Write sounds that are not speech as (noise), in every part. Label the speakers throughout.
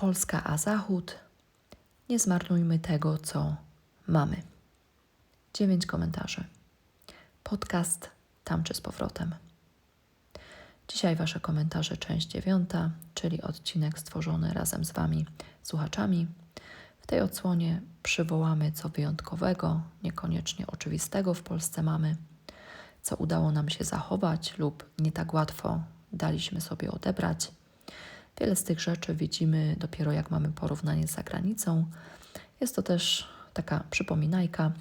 Speaker 1: Polska a Zachód. Nie zmarnujmy tego, co mamy. Dziewięć komentarzy. Podcast tam czy z powrotem. Dzisiaj Wasze komentarze, część dziewiąta, czyli odcinek stworzony razem z Wami, słuchaczami. W tej odsłonie przywołamy, co wyjątkowego, niekoniecznie oczywistego w Polsce mamy, co udało nam się zachować lub nie tak łatwo daliśmy sobie odebrać. Wiele z tych rzeczy widzimy dopiero jak mamy porównanie z zagranicą. Jest to też taka przypominajka,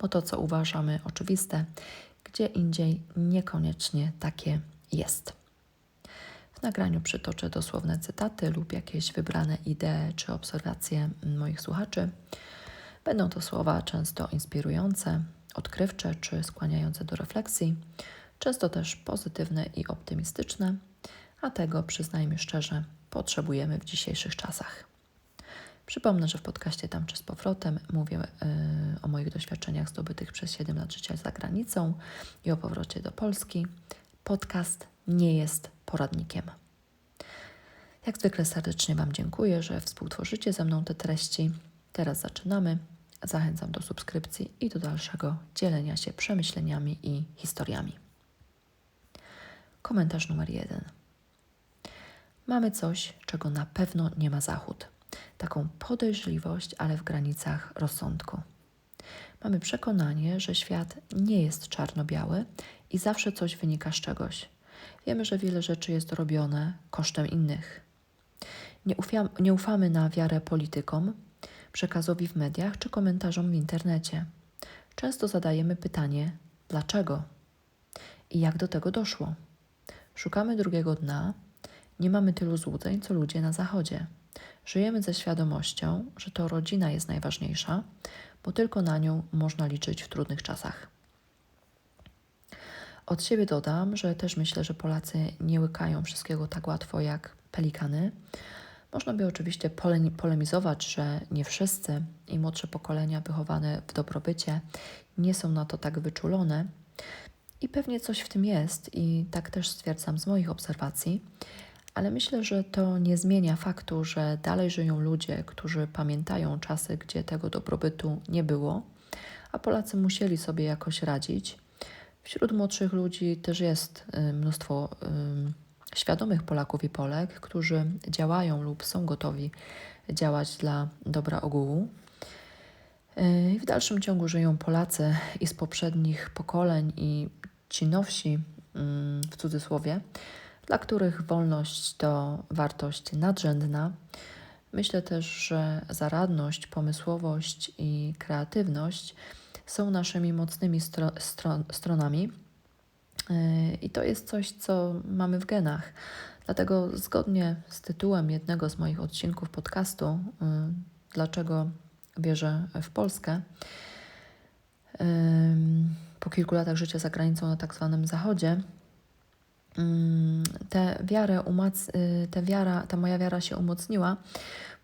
Speaker 1: bo to, co uważamy oczywiste, gdzie indziej niekoniecznie takie jest. W nagraniu przytoczę dosłowne cytaty lub jakieś wybrane idee czy obserwacje moich słuchaczy. Będą to słowa często inspirujące, odkrywcze czy skłaniające do refleksji, często też pozytywne i optymistyczne, a tego, przyznajmy szczerze, potrzebujemy w dzisiejszych czasach. Przypomnę, że w podcaście Tam czy z powrotem mówię yy, o moich doświadczeniach zdobytych przez 7 lat życia za granicą i o powrocie do Polski. Podcast nie jest poradnikiem. Jak zwykle serdecznie Wam dziękuję, że współtworzycie ze mną te treści. Teraz zaczynamy. Zachęcam do subskrypcji i do dalszego dzielenia się przemyśleniami i historiami. Komentarz numer jeden. Mamy coś, czego na pewno nie ma Zachód. Taką podejrzliwość, ale w granicach rozsądku. Mamy przekonanie, że świat nie jest czarno-biały i zawsze coś wynika z czegoś. Wiemy, że wiele rzeczy jest robione kosztem innych. Nie, nie ufamy na wiarę politykom, przekazowi w mediach czy komentarzom w internecie. Często zadajemy pytanie: dlaczego? I jak do tego doszło? Szukamy drugiego dna, nie mamy tylu złudzeń, co ludzie na zachodzie. Żyjemy ze świadomością, że to rodzina jest najważniejsza, bo tylko na nią można liczyć w trudnych czasach. Od siebie dodam, że też myślę, że Polacy nie łykają wszystkiego tak łatwo jak pelikany. Można by oczywiście polemizować, że nie wszyscy i młodsze pokolenia wychowane w dobrobycie nie są na to tak wyczulone. I pewnie coś w tym jest, i tak też stwierdzam z moich obserwacji, ale myślę, że to nie zmienia faktu, że dalej żyją ludzie, którzy pamiętają czasy, gdzie tego dobrobytu nie było, a Polacy musieli sobie jakoś radzić. Wśród młodszych ludzi też jest y, mnóstwo y, świadomych Polaków i Polek, którzy działają lub są gotowi działać dla dobra ogółu. Y, w dalszym ciągu żyją Polacy i z poprzednich pokoleń, i ci nowsi, w cudzysłowie, dla których wolność to wartość nadrzędna. Myślę też, że zaradność, pomysłowość i kreatywność są naszymi mocnymi stro, stro, stronami. Yy, I to jest coś, co mamy w genach. Dlatego, zgodnie z tytułem jednego z moich odcinków podcastu, yy, Dlaczego wierzę w Polskę, yy, po kilku latach życia za granicą na tak zwanym Zachodzie, tę wiarę, tę wiara, ta moja wiara się umocniła,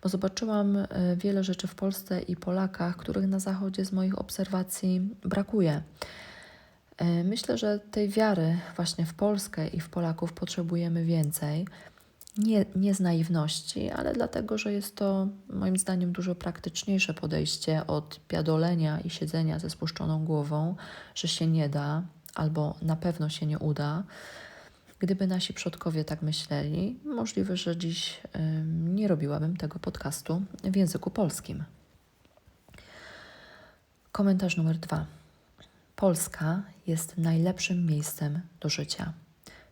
Speaker 1: bo zobaczyłam y, wiele rzeczy w Polsce i Polakach, których na Zachodzie z moich obserwacji brakuje. Y, myślę, że tej wiary właśnie w Polskę i w Polaków potrzebujemy więcej. Nie, nie z naiwności, ale dlatego, że jest to moim zdaniem dużo praktyczniejsze podejście od piadolenia i siedzenia ze spuszczoną głową, że się nie da albo na pewno się nie uda. Gdyby nasi przodkowie tak myśleli, możliwe, że dziś nie robiłabym tego podcastu w języku polskim. Komentarz numer dwa. Polska jest najlepszym miejscem do życia.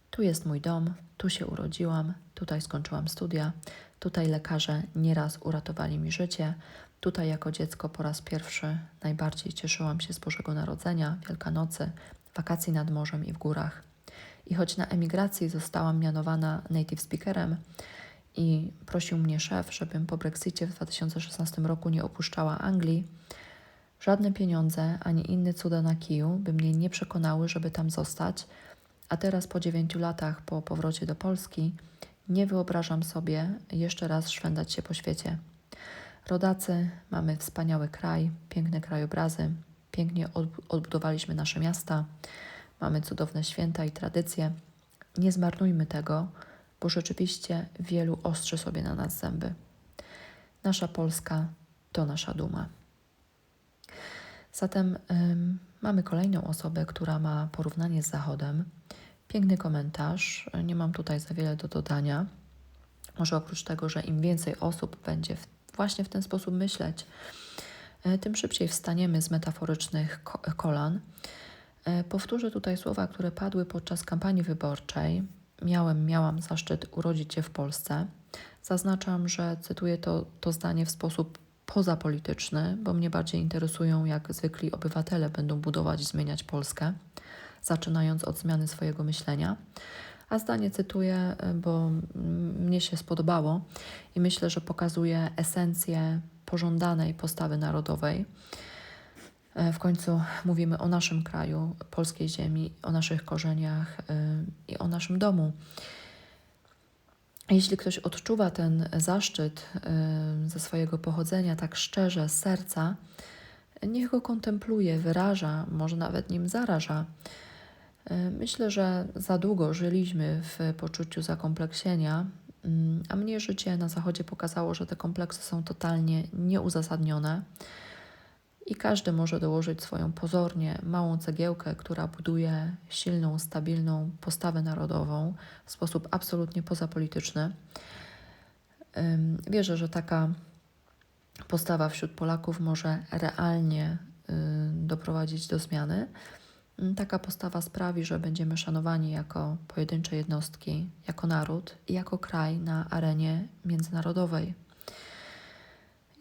Speaker 1: Tu jest mój dom, tu się urodziłam, tutaj skończyłam studia, tutaj lekarze nieraz uratowali mi życie, tutaj jako dziecko po raz pierwszy najbardziej cieszyłam się z Bożego Narodzenia, Wielkanocy, wakacji nad morzem i w górach. I choć na emigracji zostałam mianowana native speakerem i prosił mnie szef, żebym po Brexicie w 2016 roku nie opuszczała Anglii, żadne pieniądze ani inne cuda na kiju by mnie nie przekonały, żeby tam zostać, a teraz po dziewięciu latach po powrocie do Polski nie wyobrażam sobie jeszcze raz szwendać się po świecie. Rodacy, mamy wspaniały kraj, piękne krajobrazy, pięknie odbudowaliśmy nasze miasta. Mamy cudowne święta i tradycje. Nie zmarnujmy tego, bo rzeczywiście wielu ostrzy sobie na nas zęby. Nasza Polska to nasza duma. Zatem ym, mamy kolejną osobę, która ma porównanie z Zachodem. Piękny komentarz. Nie mam tutaj za wiele do dodania. Może oprócz tego, że im więcej osób będzie w, właśnie w ten sposób myśleć, y, tym szybciej wstaniemy z metaforycznych kolan. Y, powtórzę tutaj słowa, które padły podczas kampanii wyborczej. Miałem, miałam zaszczyt urodzić się w Polsce. Zaznaczam, że cytuję to, to zdanie w sposób pozapolityczny, bo mnie bardziej interesują, jak zwykli obywatele będą budować i zmieniać Polskę, zaczynając od zmiany swojego myślenia. A zdanie cytuję, bo mnie się spodobało i myślę, że pokazuje esencję pożądanej postawy narodowej. W końcu mówimy o naszym kraju, polskiej ziemi, o naszych korzeniach y, i o naszym domu. Jeśli ktoś odczuwa ten zaszczyt y, ze swojego pochodzenia tak szczerze, z serca, niech go kontempluje, wyraża, może nawet nim zaraża. Myślę, że za długo żyliśmy w poczuciu zakompleksienia, mm, a mnie życie na Zachodzie pokazało, że te kompleksy są totalnie nieuzasadnione i każdy może dołożyć swoją pozornie małą cegiełkę, która buduje silną, stabilną postawę narodową w sposób absolutnie pozapolityczny. Wierzę, że taka postawa wśród Polaków może realnie doprowadzić do zmiany. Taka postawa sprawi, że będziemy szanowani jako pojedyncze jednostki, jako naród i jako kraj na arenie międzynarodowej.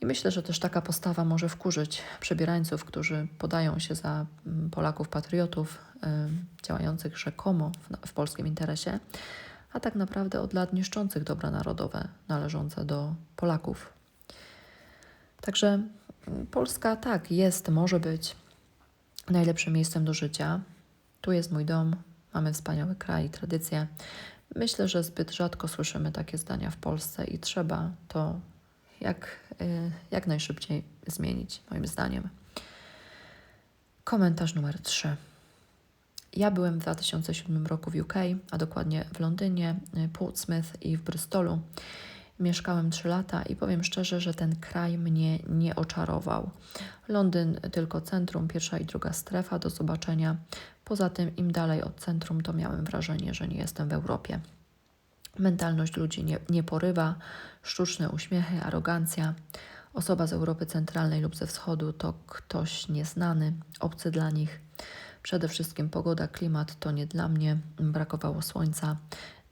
Speaker 1: I myślę, że też taka postawa może wkurzyć przebierańców, którzy podają się za mm, Polaków patriotów, y, działających rzekomo w, w polskim interesie, a tak naprawdę od lat niszczących dobra narodowe należące do Polaków. Także mm, Polska tak jest, może być najlepszym miejscem do życia. Tu jest mój dom, mamy wspaniały kraj, tradycje. Myślę, że zbyt rzadko słyszymy takie zdania w Polsce i trzeba to jak, y, jak najszybciej zmienić, moim zdaniem. Komentarz numer 3. Ja byłem w 2007 roku w UK, a dokładnie w Londynie, y, Portsmouth i w Bristolu. Mieszkałem 3 lata i powiem szczerze, że ten kraj mnie nie oczarował. Londyn tylko centrum, pierwsza i druga strefa do zobaczenia. Poza tym, im dalej od centrum, to miałem wrażenie, że nie jestem w Europie. Mentalność ludzi nie, porywa, sztuczne uśmiechy, arogancja. Osoba z Europy Centralnej lub ze Wschodu to ktoś nieznany, obcy dla nich. Przede wszystkim pogoda, klimat to nie dla mnie, brakowało słońca.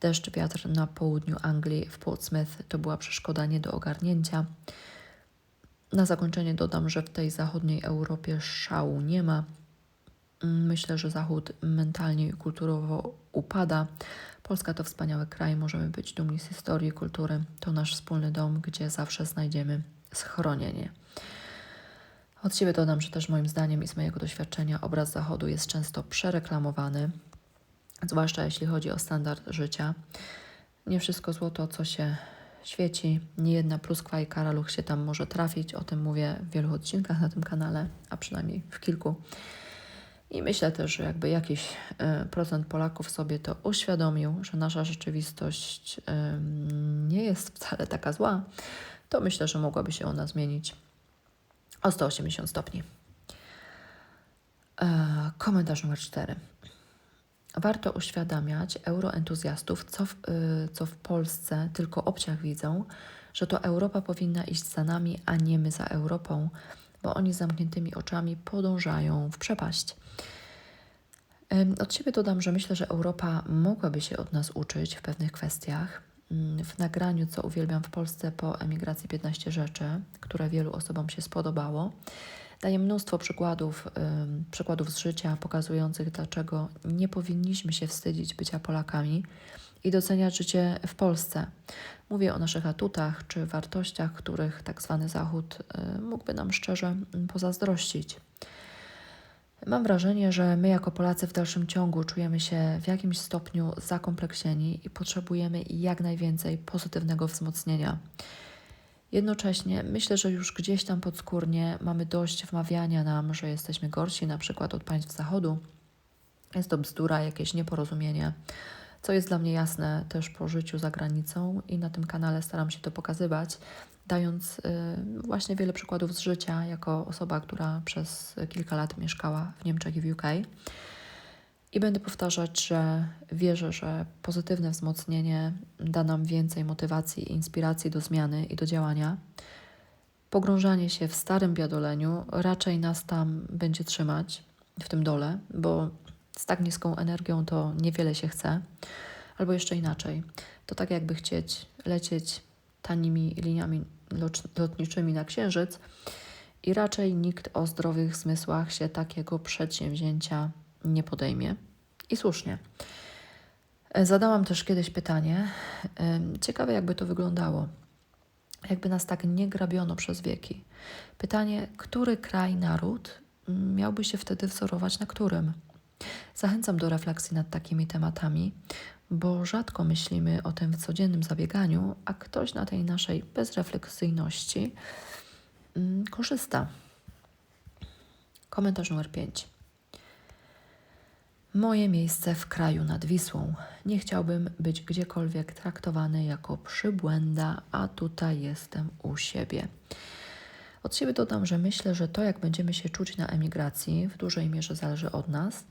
Speaker 1: Deszcz, wiatr na południu Anglii, w Portsmouth to była przeszkoda nie do ogarnięcia. Na zakończenie dodam, że w tej zachodniej Europie szału nie ma. Myślę, że Zachód mentalnie i kulturowo upada. Polska to wspaniały kraj, możemy być dumni z historii kultury. To nasz wspólny dom, gdzie zawsze znajdziemy schronienie. Od siebie dodam, że też moim zdaniem i z mojego doświadczenia obraz Zachodu jest często przereklamowany, zwłaszcza jeśli chodzi o standard życia. Nie wszystko złoto, co się świeci, nie jedna pluskwa i karaluch się tam może trafić. O tym mówię w wielu odcinkach na tym kanale, a przynajmniej w kilku. I myślę też, że jakby jakiś e, procent Polaków sobie to uświadomił, że nasza rzeczywistość nie jest wcale taka zła, to myślę, że mogłaby się ona zmienić o 180 stopni. E, komentarz numer 4. Warto uświadamiać euroentuzjastów, co w, e, co w Polsce tylko obciach widzą, że to Europa powinna iść za nami, a nie my za Europą, bo oni zamkniętymi oczami podążają w przepaść. Od siebie dodam, że myślę, że Europa mogłaby się od nas uczyć w pewnych kwestiach. Mm, w nagraniu, co uwielbiam w Polsce po emigracji 15 rzeczy, które wielu osobom się spodobało, daję mnóstwo przykładów, przykładów z życia pokazujących, dlaczego nie powinniśmy się wstydzić bycia Polakami i doceniać życie w Polsce. Mówię o naszych atutach czy wartościach, których tak zwany Zachód y, mógłby nam szczerze pozazdrościć. Mam wrażenie, że my jako Polacy w dalszym ciągu czujemy się w jakimś stopniu zakompleksieni i potrzebujemy jak najwięcej pozytywnego wzmocnienia. Jednocześnie myślę, że już gdzieś tam podskórnie mamy dość wmawiania nam, że jesteśmy gorsi na przykład od państw Zachodu. Jest to bzdura, jakieś nieporozumienie. Co jest dla mnie jasne też po życiu za granicą i na tym kanale staram się to pokazywać, dając y, właśnie wiele przykładów z życia jako osoba, która przez kilka lat mieszkała w Niemczech i w UK. I będę powtarzać, że wierzę, że pozytywne wzmocnienie da nam więcej motywacji i inspiracji do zmiany i do działania. Pogrążanie się w starym biadoleniu raczej nas tam będzie trzymać, w tym dole, bo z tak niską energią to niewiele się chce. Albo jeszcze inaczej, to tak jakby chcieć lecieć tanimi liniami lotniczymi na Księżyc i raczej nikt o zdrowych zmysłach się takiego przedsięwzięcia nie podejmie. I słusznie. Zadałam też kiedyś pytanie. Ciekawe, jakby to wyglądało. Jakby nas tak nie grabiono przez wieki. Pytanie, który kraj, naród miałby się wtedy wzorować na którym? Zachęcam do refleksji nad takimi tematami, bo rzadko myślimy o tym w codziennym zabieganiu, a ktoś na tej naszej bezrefleksyjności mm, korzysta. Komentarz numer 5. Moje miejsce w kraju nad Wisłą. Nie chciałbym być gdziekolwiek traktowany jako przybłęda, a tutaj jestem u siebie. Od siebie dodam, że myślę, że to, jak będziemy się czuć na emigracji, w dużej mierze zależy od nas.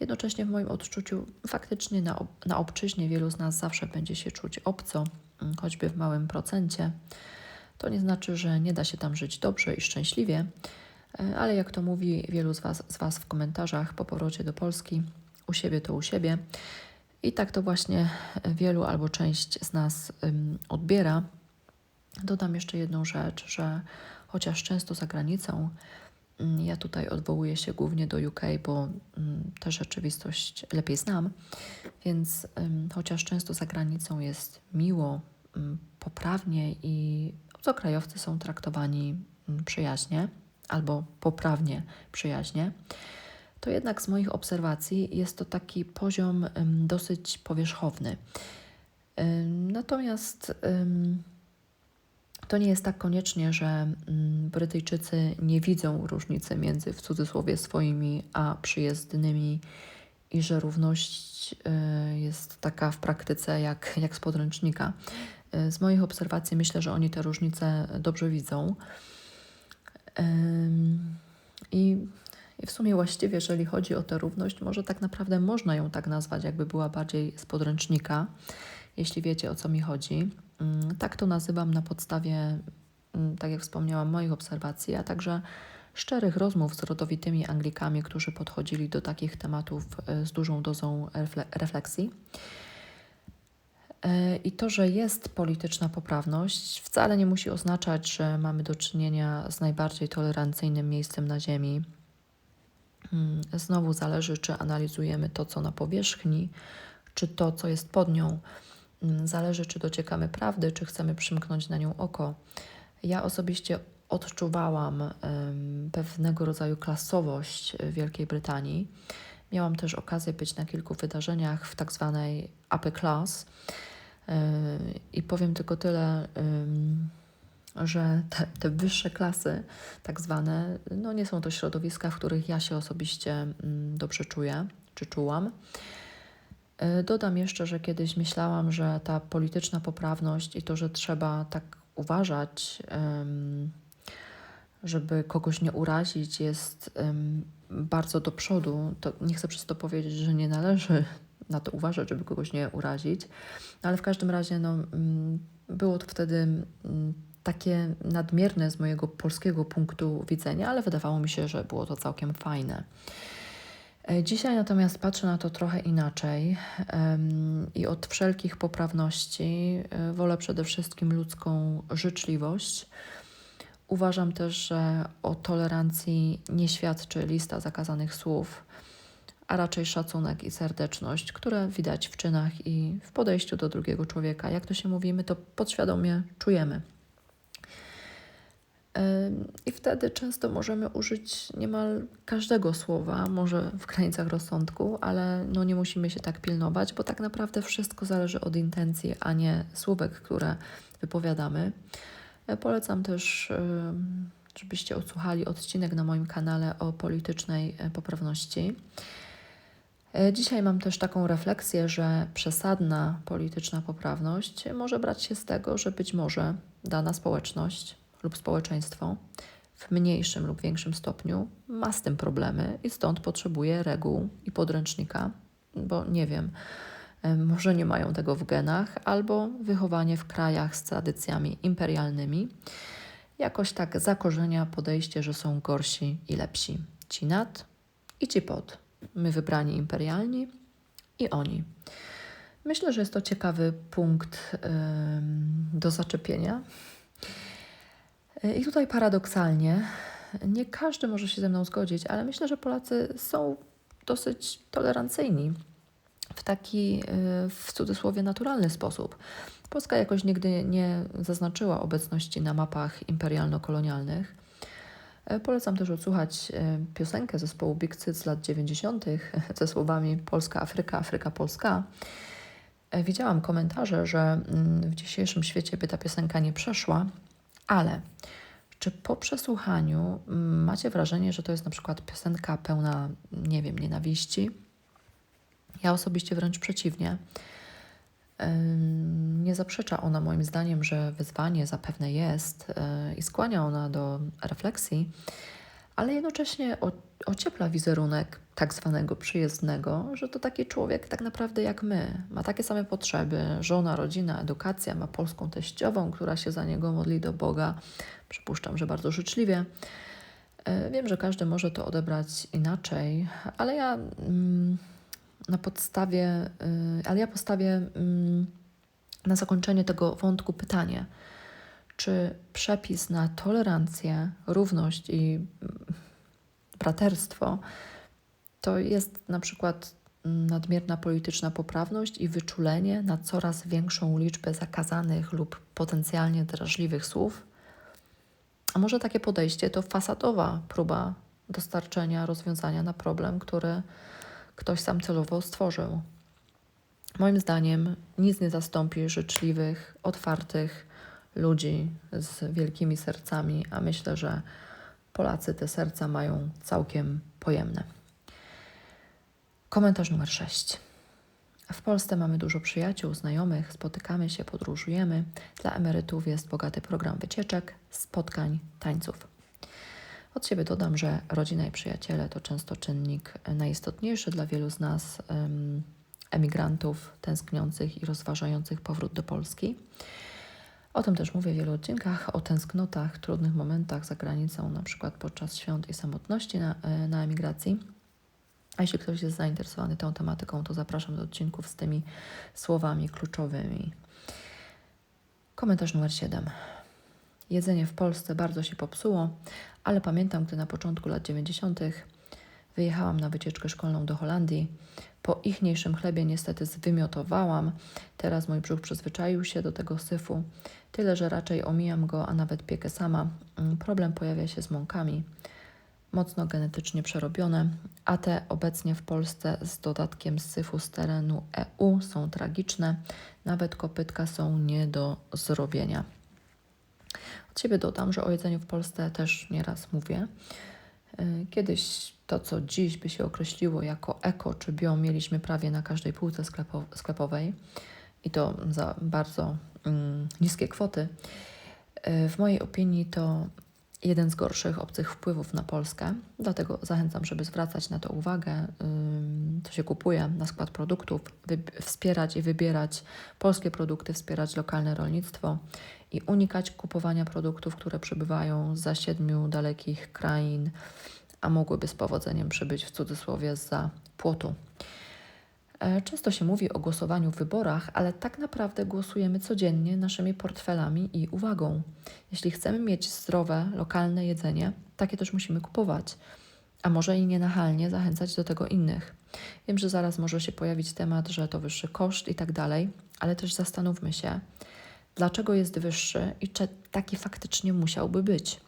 Speaker 1: Jednocześnie w moim odczuciu faktycznie na, na obczyźnie wielu z nas zawsze będzie się czuć obco, mm, choćby w małym procencie. To nie znaczy, że nie da się tam żyć dobrze i szczęśliwie, e, ale jak to mówi wielu z Was, z was w komentarzach po powrocie do Polski, u siebie to u siebie. I tak to właśnie wielu albo część z nas um, odbiera. Dodam jeszcze jedną rzecz, że chociaż często za granicą, mm, ja tutaj odwołuję się głównie do UK, bo mm, tę rzeczywistość lepiej znam, więc chociaż często za granicą jest miło, mm, poprawnie i obcokrajowcy są traktowani przyjaźnie albo poprawnie przyjaźnie, to jednak z moich obserwacji jest to taki poziom dosyć powierzchowny. Natomiast to nie jest tak koniecznie, że mm, Brytyjczycy nie widzą różnicy między w cudzysłowie swoimi a przyjezdnymi i że równość y, jest taka w praktyce jak, jak z podręcznika. Y, z moich obserwacji myślę, że oni te różnice dobrze widzą. I i w sumie właściwie, jeżeli chodzi o tę równość, może tak naprawdę można ją tak nazwać, jakby była bardziej z podręcznika, jeśli wiecie o co mi chodzi. Mm, tak to nazywam na podstawie, mm, tak jak wspomniałam, moich obserwacji, a także szczerych rozmów z rodowitymi Anglikami, którzy podchodzili do takich tematów e, z dużą dozą refleksji. E, I to, że jest polityczna poprawność, wcale nie musi oznaczać, że mamy do czynienia z najbardziej tolerancyjnym miejscem na Ziemi. Mm, znowu zależy, czy analizujemy to, co na powierzchni, czy to, co jest pod nią. Mm, zależy, czy dociekamy prawdy, czy chcemy przymknąć na nią oko. Ja osobiście odczuwałam pewnego rodzaju klasowość Wielkiej Brytanii. Miałam też okazję być na kilku wydarzeniach w tak zwanej upper class. Yy, I powiem tylko tyle, że te, te, wyższe klasy, tak zwane, no nie są to środowiska, w których ja się osobiście yy, dobrze czuję czy czułam. E, dodam jeszcze, że kiedyś myślałam, że ta polityczna poprawność i to, że trzeba tak uważać, żeby kogoś nie urazić, jest bardzo do przodu. To nie chcę przez to powiedzieć, że nie należy na to uważać, żeby kogoś nie urazić, ale w każdym razie no, mm, było to wtedy mm, takie nadmierne z mojego polskiego punktu widzenia, ale wydawało mi się, że było to całkiem fajne. E, dzisiaj natomiast patrzę na to trochę inaczej i od wszelkich poprawności e, wolę przede wszystkim ludzką życzliwość. Uważam też, że o tolerancji nie świadczy lista zakazanych słów, a raczej szacunek i serdeczność, które widać w czynach i w podejściu do drugiego człowieka. Jak to się mówimy, to podświadomie czujemy. I wtedy często możemy użyć niemal każdego słowa, może w granicach rozsądku, ale no nie musimy się tak pilnować, bo tak naprawdę wszystko zależy od intencji, a nie słówek, które wypowiadamy. E, polecam też, żebyście odsłuchali odcinek na moim kanale o politycznej e, poprawności. E, dzisiaj mam też taką refleksję, że przesadna polityczna poprawność może brać się z tego, że być może dana społeczność lub społeczeństwo w mniejszym lub większym stopniu ma z tym problemy i stąd potrzebuje reguł i podręcznika, bo nie wiem, e, może nie mają tego w genach, albo wychowanie w krajach z tradycjami imperialnymi jakoś tak zakorzenia podejście, że są gorsi i lepsi. Ci nad i ci pod. My wybrani imperialni i oni. Myślę, że jest to ciekawy punkt do zaczepienia. I tutaj paradoksalnie, nie każdy może się ze mną zgodzić, ale myślę, że Polacy są dosyć tolerancyjni w taki, y, w cudzysłowie, naturalny sposób. Polska jakoś nigdy nie zaznaczyła obecności na mapach imperialno-kolonialnych. E, polecam też odsłuchać e, piosenkę zespołu Big Cyt z lat 90. (laughs) ze słowami Polska, Afryka, Afryka, Polska. E, widziałam komentarze, że mm, w dzisiejszym świecie by ta piosenka nie przeszła, ale czy po przesłuchaniu macie wrażenie, że to jest na przykład piosenka pełna, nie wiem, nienawiści? Ja osobiście wręcz przeciwnie. Nie zaprzecza ona moim zdaniem, że wyzwanie zapewne jest e, i skłania ona do refleksji, ale jednocześnie ociepla wizerunek tak zwanego przyjezdnego, że to taki człowiek tak naprawdę jak my. Ma takie same potrzeby, żona, rodzina, edukacja, ma polską teściową, która się za niego modli do Boga. Przypuszczam, że bardzo życzliwie. E, wiem, że każdy może to odebrać inaczej, ale ja mm, na podstawie, y, ale ja postawię mm, na zakończenie tego wątku pytanie, czy przepis na tolerancję, równość i braterstwo to jest na przykład nadmierna polityczna poprawność i wyczulenie na coraz większą liczbę zakazanych lub potencjalnie drażliwych słów? A może takie podejście to fasadowa próba dostarczenia rozwiązania na problem, który ktoś sam celowo stworzył. Moim zdaniem nic nie zastąpi życzliwych, otwartych ludzi z wielkimi sercami, a myślę, że Polacy te serca mają całkiem pojemne. Komentarz numer 6. W Polsce mamy dużo przyjaciół, znajomych, spotykamy się, podróżujemy. Dla emerytów jest bogaty program wycieczek, spotkań, tańców. Od siebie dodam, że rodzina i przyjaciele to często czynnik najistotniejszy dla wielu z nas emigrantów tęskniących i rozważających powrót do Polski. O tym też mówię w wielu odcinkach, o tęsknotach, trudnych momentach za granicą, na przykład podczas świąt i samotności na, e, na emigracji. A jeśli ktoś jest zainteresowany tą tematyką, to zapraszam do odcinków z tymi słowami kluczowymi. Komentarz numer 7. Jedzenie w Polsce bardzo się popsuło, ale pamiętam, gdy na początku lat 90. wyjechałam na wycieczkę szkolną do Holandii. Po ichniejszym chlebie niestety zwymiotowałam. Teraz mój brzuch przyzwyczaił się do tego syfu. Tyle, że raczej omijam go, a nawet piekę sama. Mm, problem pojawia się z mąkami. Mocno genetycznie przerobione, a te obecnie w Polsce z dodatkiem syfu z terenu EU są tragiczne. Nawet kopytka są nie do zrobienia. Od siebie dodam, że o jedzeniu w Polsce też nieraz mówię. E, kiedyś to, co dziś by się określiło jako eko czy bio, mieliśmy prawie na każdej półce sklepo sklepowej i to za bardzo mm, niskie kwoty. E, w mojej opinii to jeden z gorszych obcych wpływów na Polskę, dlatego zachęcam, żeby zwracać na to uwagę, co się kupuje na skład produktów, wspierać i wybierać polskie produkty, wspierać lokalne rolnictwo i unikać kupowania produktów, które przybywają za siedmiu dalekich krain, a mogłyby z powodzeniem przybyć w cudzysłowie za płotu. E, często się mówi o głosowaniu w wyborach, ale tak naprawdę głosujemy codziennie naszymi portfelami i uwagą. Jeśli chcemy mieć zdrowe, lokalne jedzenie, takie też musimy kupować, a może i nienachalnie zachęcać do tego innych. Wiem, że zaraz może się pojawić temat, że to wyższy koszt i tak dalej, ale też zastanówmy się, dlaczego jest wyższy i czy taki faktycznie musiałby być.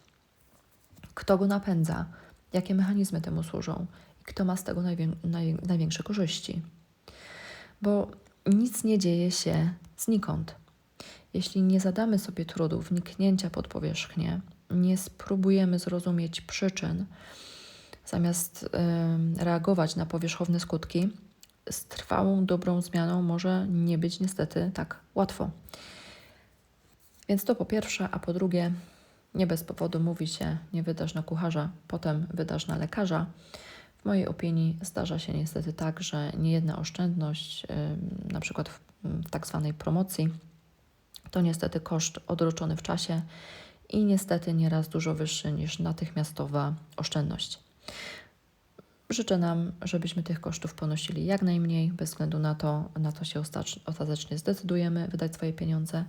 Speaker 1: Kto go napędza, jakie mechanizmy temu służą i kto ma z tego najwię- naj- największe korzyści. Bo nic nie dzieje się znikąd. Jeśli nie zadamy sobie trudu wniknięcia pod powierzchnię, nie spróbujemy zrozumieć przyczyn, zamiast reagować na powierzchowne skutki, z trwałą, dobrą zmianą może nie być niestety tak łatwo. Więc to po pierwsze, a po drugie, nie bez powodu mówi się, nie wydasz na kucharza, potem wydasz na lekarza. W mojej opinii zdarza się niestety tak, że niejedna oszczędność, na przykład w, tak zwanej promocji, to niestety koszt odroczony w czasie i niestety nieraz dużo wyższy niż natychmiastowa oszczędność. Życzę nam, żebyśmy tych kosztów ponosili jak najmniej, bez względu na to, na co się ostatecznie zdecydujemy wydać swoje pieniądze.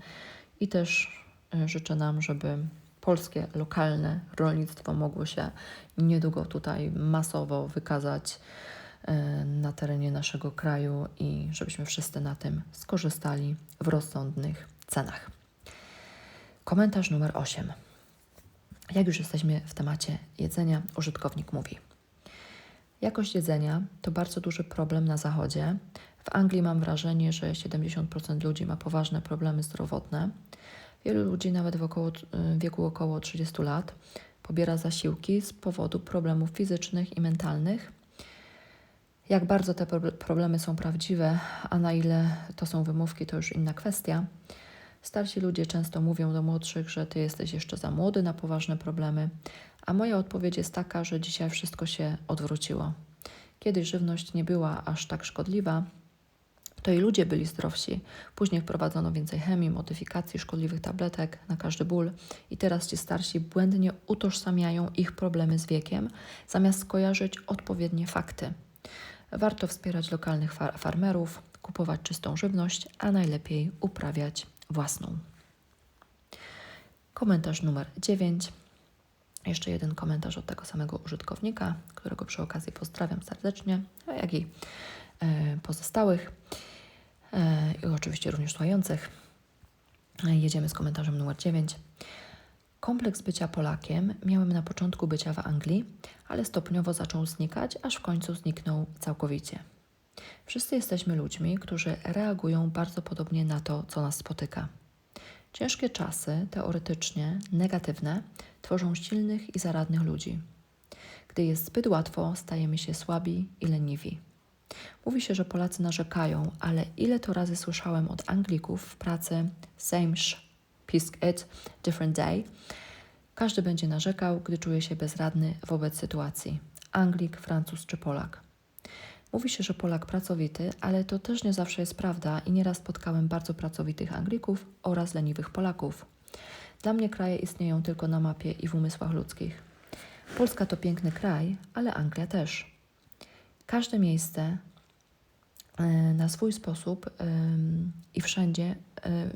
Speaker 1: I też e, życzę nam, żeby polskie, lokalne rolnictwo mogło się niedługo tutaj masowo wykazać e, na terenie naszego kraju i żebyśmy wszyscy na tym skorzystali w rozsądnych cenach. Komentarz numer 8. Jak już jesteśmy w temacie jedzenia, użytkownik mówi: Jakość jedzenia to bardzo duży problem na zachodzie. W Anglii mam wrażenie, że 70% ludzi ma poważne problemy zdrowotne. Wielu ludzi, nawet w około, wieku około 30 lat, pobiera zasiłki z powodu problemów fizycznych i mentalnych. Jak bardzo te problemy są prawdziwe, a na ile to są wymówki, to już inna kwestia. Starsi ludzie często mówią do młodszych, że ty jesteś jeszcze za młody na poważne problemy, a moja odpowiedź jest taka, że dzisiaj wszystko się odwróciło. Kiedy żywność nie była aż tak szkodliwa, to i ludzie byli zdrowsi. Później wprowadzono więcej chemii, modyfikacji, szkodliwych tabletek na każdy ból i teraz ci starsi błędnie utożsamiają ich problemy z wiekiem, zamiast skojarzyć odpowiednie fakty. Warto wspierać lokalnych far farmerów, kupować czystą żywność, a najlepiej uprawiać własną. Komentarz numer 9. Jeszcze jeden komentarz od tego samego użytkownika, którego przy okazji pozdrawiam serdecznie, jak i e, pozostałych oczywiście również słuchających. Jedziemy z komentarzem numer 9. Kompleks bycia Polakiem miałem na początku bycia w Anglii, ale stopniowo zaczął znikać, aż w końcu zniknął całkowicie. Wszyscy jesteśmy ludźmi, którzy reagują bardzo podobnie na to, co nas spotyka. Ciężkie czasy, teoretycznie negatywne, tworzą silnych i zaradnych ludzi. Gdy jest zbyt łatwo, stajemy się słabi i leniwi. Mówi się, że Polacy narzekają, ale ile to razy słyszałem od Anglików w pracy same sh, pisk it, different day. Każdy będzie narzekał, gdy czuje się bezradny wobec sytuacji. Anglik, Francuz czy Polak. Mówi się, że Polak pracowity, ale to też nie zawsze jest prawda i nieraz spotkałem bardzo pracowitych Anglików oraz leniwych Polaków. Dla mnie kraje istnieją tylko na mapie i w umysłach ludzkich. Polska to piękny kraj, ale Anglia też. Każde miejsce e, na swój sposób i wszędzie, e,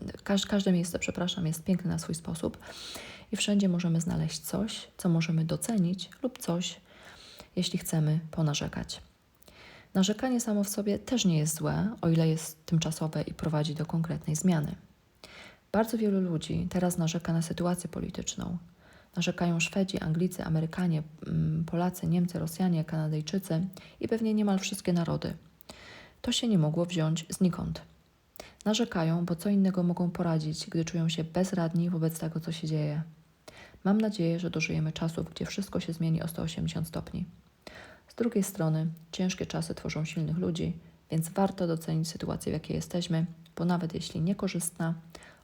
Speaker 1: każde miejsce, przepraszam, jest piękne na swój sposób i wszędzie możemy znaleźć coś, co możemy docenić lub coś, jeśli chcemy ponarzekać. Narzekanie samo w sobie też nie jest złe, o ile jest tymczasowe i prowadzi do konkretnej zmiany. Bardzo wielu ludzi teraz narzeka na sytuację polityczną. Narzekają Szwedzi, Anglicy, Amerykanie, mm, Polacy, Niemcy, Rosjanie, Kanadyjczycy i pewnie niemal wszystkie narody. To się nie mogło wziąć znikąd. Narzekają, bo co innego mogą poradzić, gdy czują się bezradni wobec tego, co się dzieje. Mam nadzieję, że dożyjemy czasów, gdzie wszystko się zmieni o 180 stopni drugiej strony ciężkie czasy tworzą silnych ludzi, więc warto docenić sytuację, w jakiej jesteśmy, bo nawet jeśli niekorzystna,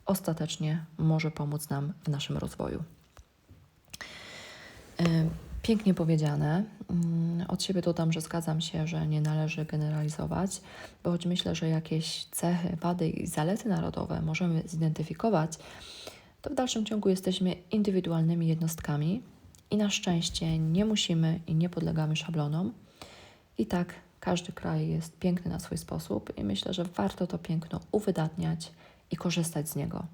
Speaker 1: ostatecznie może pomóc nam w naszym rozwoju. E, pięknie powiedziane. Mm, od siebie dodam, że zgadzam się, że nie należy generalizować, bo choć myślę, że jakieś cechy, wady i zalety narodowe możemy zidentyfikować, to w dalszym ciągu jesteśmy indywidualnymi jednostkami, i na szczęście nie musimy i nie podlegamy szablonom. I tak każdy kraj jest piękny na swój sposób i myślę, że warto to piękno uwydatniać i korzystać z niego.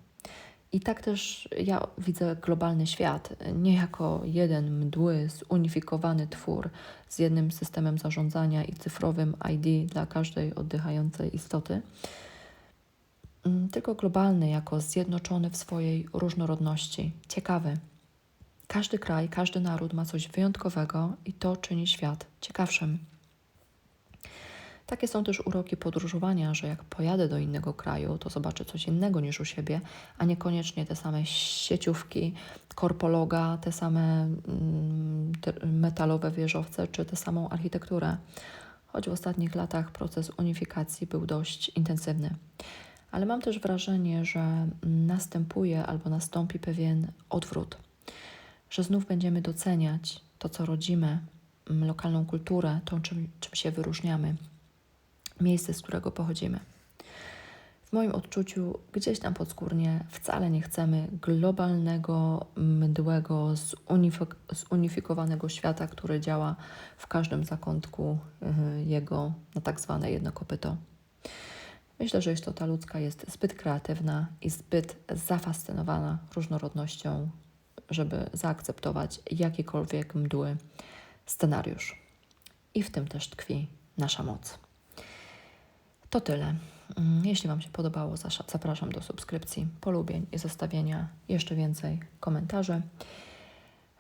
Speaker 1: I tak też ja widzę globalny świat. Nie jako jeden mdły, zunifikowany twór z jednym systemem zarządzania i cyfrowym ID dla każdej oddychającej istoty, mm, tylko globalny jako zjednoczony w swojej różnorodności, ciekawy, każdy kraj, każdy naród ma coś wyjątkowego i to czyni świat ciekawszym. Takie są też uroki podróżowania, że jak pojadę do innego kraju, to zobaczę coś innego niż u siebie, a niekoniecznie te same sieciówki, korpologa, te same mm, metalowe wieżowce czy tę samą architekturę. choć w ostatnich latach proces unifikacji był dość intensywny. Ale mam też wrażenie, że następuje albo nastąpi pewien odwrót, że znów będziemy doceniać to, co rodzimy, lokalną kulturę, tą, czym, czym się wyróżniamy, miejsce, z którego pochodzimy. W moim odczuciu, gdzieś tam podskórnie wcale nie chcemy globalnego, mdłego, zunifik- zunifikowanego świata, który działa w każdym zakątku y, jego na tak zwane jedno kopyto. Myślę, że istota ludzka jest zbyt kreatywna i zbyt zafascynowana różnorodnością, żeby zaakceptować jakikolwiek mdły scenariusz. I w tym też tkwi nasza moc. To tyle. Mm, Jeśli Wam się podobało, zapraszam do subskrypcji, polubień i zostawienia jeszcze więcej komentarzy.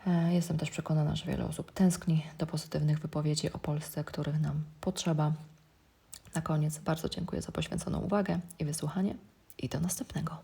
Speaker 1: E, Jestem też przekonana, że wiele osób tęskni do pozytywnych wypowiedzi o Polsce, których nam potrzeba. Na koniec bardzo dziękuję za poświęconą uwagę i wysłuchanie i do następnego.